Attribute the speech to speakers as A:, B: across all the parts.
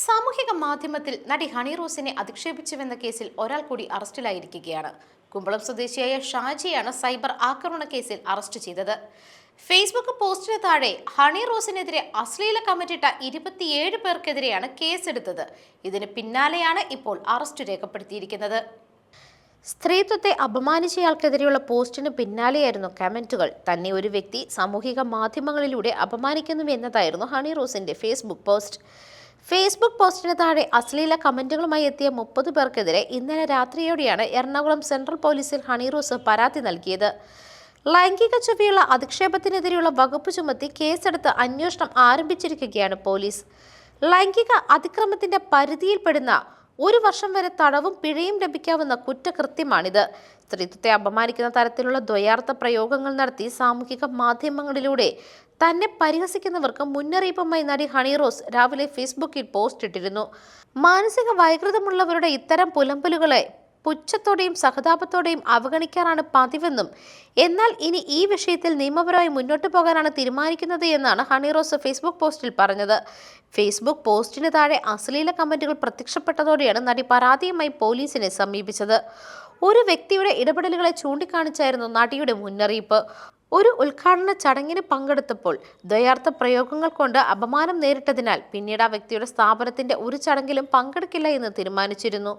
A: സാമൂഹിക മാധ്യമത്തിൽ നടി ഹണി റോസിനെ അധിക്ഷേപിച്ചുവെന്ന കേസിൽ ഒരാൾ കൂടി അറസ്റ്റിലായിരിക്കുകയാണ്. കുമ്പളം സ്വദേശിയായ ഷാജിയാണ് സൈബർ ആക്രമണ കേസിൽ അറസ്റ്റ് ചെയ്തത്. ഫേസ്ബുക്ക് പോസ്റ്റിന് താഴെ ഹണി റോസിനെതിരെ അശ്ലീല കമന്റിട്ട ഇരുപത്തിയേഴ് പേർക്കെതിരെയാണ് കേസെടുത്തത്. ഇതിന് പിന്നാലെയാണ് ഇപ്പോൾ അറസ്റ്റ് രേഖപ്പെടുത്തിയിരിക്കുന്നത്. സ്ത്രീത്വത്തെ അപമാനിച്ചയാൾക്കെതിരെയുള്ള പോസ്റ്റിന് പിന്നാലെയായിരുന്നു കമന്റുകൾ. തന്നെ ഒരു വ്യക്തി സാമൂഹിക മാധ്യമങ്ങളിലൂടെ അപമാനിക്കുന്നു എന്നതായിരുന്നു ഹണി റോസിന്റെ ഫേസ്ബുക്ക് പോസ്റ്റ്. ഫേസ്ബുക്ക് പോസ്റ്റിന് താഴെ അശ്ലീല കമന്റുകളുമായി എത്തിയ മുപ്പത് പേർക്കെതിരെ ഇന്നലെ രാത്രിയോടെയാണ് എറണാകുളം സെൻട്രൽ പോലീസിൽ ഹണി റോസ് പരാതി നൽകിയത്. ലൈംഗിക ചൊവ്വയുള്ള അധിക്ഷേപത്തിനെതിരെയുള്ള വകുപ്പ് ചുമത്തി കേസെടുത്ത് അന്വേഷണം ആരംഭിച്ചിരിക്കുകയാണ് പോലീസ്. ലൈംഗിക അതിക്രമത്തിന്റെ പരിധിയിൽപ്പെടുന്ന ഒരു വർഷം വരെ തടവും പിഴയും ലഭിക്കാവുന്ന കുറ്റകൃത്യമാണിത്. സ്ത്രീത്വത്തെ അപമാനിക്കുന്ന തരത്തിലുള്ള ദ്വയാർത്ഥ പ്രയോഗങ്ങൾ നടത്തി സാമൂഹിക മാധ്യമങ്ങളിലൂടെ തന്നെ പരിഹസിക്കുന്നവർക്ക് മുന്നറിയിപ്പുമായി നടി ഹണി റോസ് രാവിലെ ഫേസ്ബുക്കിൽ പോസ്റ്റ് ഇട്ടിരുന്നു. മാനസിക വൈകൃതമുള്ളവരുടെ ഇത്തരം പുലമ്പലുകളെ പുച്ഛത്തോടെയും സഹതാപത്തോടെയും അവഗണിക്കാറാണ് പതിവെന്നും എന്നാൽ ഇനി ഈ വിഷയത്തിൽ നിയമപരമായി മുന്നോട്ട് പോകാനാണ് തീരുമാനിക്കുന്നത് എന്നാണ് ഹണി റോസ് ഫേസ്ബുക്ക് പോസ്റ്റിൽ പറഞ്ഞത്. ഫേസ്ബുക്ക് പോസ്റ്റിന് താഴെ അശ്ലീല കമന്റുകൾ പ്രത്യക്ഷപ്പെട്ടതോടെയാണ് നടി പരാതിയുമായി പോലീസിനെ സമീപിച്ചത്. ഒരു വ്യക്തിയുടെ ഇടപെടലുകളെ ചൂണ്ടിക്കാണിച്ചായിരുന്നു നടിയുടെ മുന്നറിയിപ്പ്. ഒരു ഉദ്ഘാടന ചടങ്ങിന് പങ്കെടുത്തപ്പോൾ ദ്വയാർത്ഥ പ്രയോഗങ്ങൾ കൊണ്ട് അപമാനം നേരിട്ടതിനാൽ പിന്നീട് ആ വ്യക്തിയുടെ സ്ഥാപനത്തിന്റെ ഒരു ചടങ്ങിലും പങ്കെടുക്കില്ല എന്ന് തീരുമാനിച്ചിരുന്നു.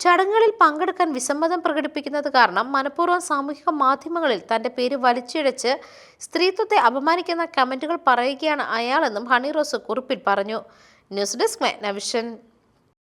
A: ചടങ്ങുകളിൽ പങ്കെടുക്കാൻ വിസമ്മതം പ്രകടിപ്പിക്കുന്നത് കാരണം മനഃപൂർവം സാമൂഹിക മാധ്യമങ്ങളിൽ തന്റെ പേര് വലിച്ചിഴച്ച് സ്ത്രീത്വത്തെ അപമാനിക്കുന്ന കമന്റുകൾ പറയുകയാണ് അയാളെന്നും ഹണി റോസ് കുറിപ്പിൽ പറഞ്ഞു. News desk നവിഷൻ.